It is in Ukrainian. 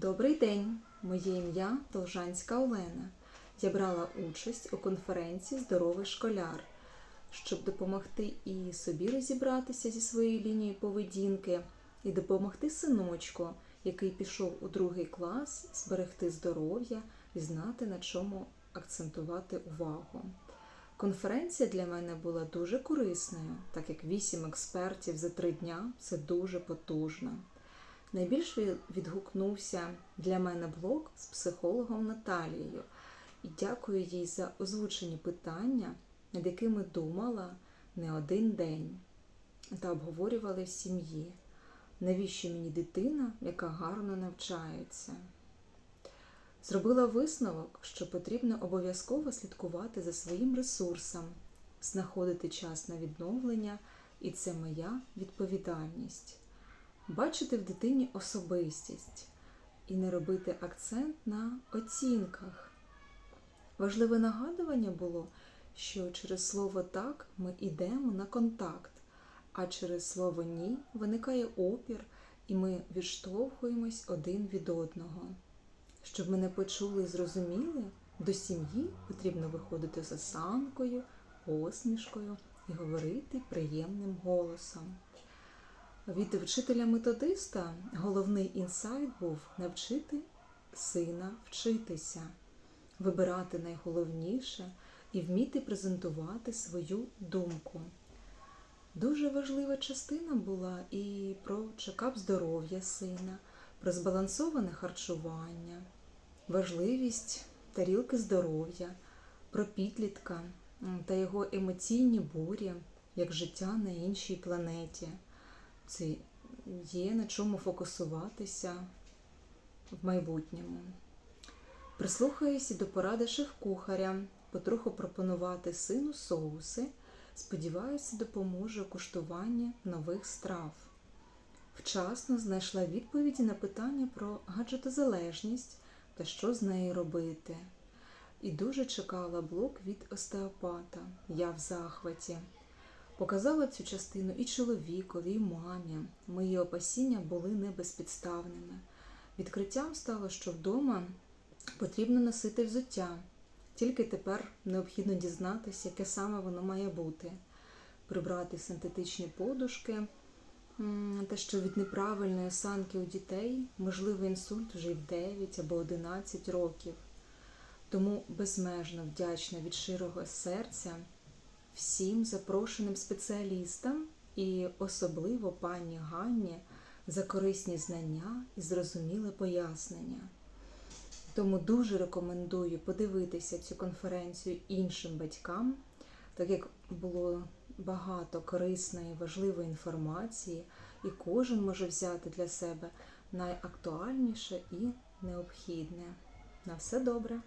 Добрий день! Моє ім'я Должанська Олена. Я брала участь у конференції Здоровий школяр, щоб допомогти і собі розібратися зі своєю лінією поведінки, і допомогти синочку, який пішов у другий клас, зберегти здоров'я і знати, на чому акцентувати увагу. Конференція для мене була дуже корисною, так як вісім експертів за три дня це дуже потужно. Найбільше відгукнувся для мене блог з психологом Наталією і дякую їй за озвучені питання, над якими думала не один день та обговорювали в сім'ї. Навіщо мені дитина, яка гарно навчається? Зробила висновок, що потрібно обов'язково слідкувати за своїм ресурсом, знаходити час на відновлення, і це моя відповідальність. Бачити в дитині особистість і не робити акцент на оцінках. Важливе нагадування було, що через слово так ми йдемо на контакт, а через слово ні виникає опір, і ми відштовхуємось один від одного. Щоб мене почули і зрозуміли, до сім'ї потрібно виходити з осанкою, посмішкою і говорити приємним голосом. Від вчителя-методиста головний інсайт був навчити сина вчитися, вибирати найголовніше і вміти презентувати свою думку. Дуже важлива частина була і про чекап здоров'я сина, про збалансоване харчування, важливість тарілки здоров'я, про підлітка та його емоційні бурі, як життя на іншій планеті. Це є на чому фокусуватися в майбутньому. Прислухаюся до поради шеф-кухаря, потроху пропонувати сину соуси. Сподіваюся, допоможе у куштуванні нових страв. Вчасно знайшла відповіді на питання про гаджетозалежність та що з нею робити. І дуже чекала блок від остеопата. Я в захваті. Показала цю частину і чоловікові, і мамі. Мої опасіння були не безпідставними. Відкриттям стало, що вдома потрібно носити взуття. Тільки тепер необхідно дізнатися, яке саме воно має бути. Прибрати синтетичні подушки, те, що від неправильної осанки у дітей можливий інсульт вже й в 9 або 11 років. Тому безмежно вдячна від широго серця всім запрошеним спеціалістам і особливо пані Ганні за корисні знання і зрозуміле пояснення. Тому дуже рекомендую подивитися цю конференцію іншим батькам, так як було багато корисної, важливої інформації, і кожен може взяти для себе найактуальніше і необхідне. На все добре!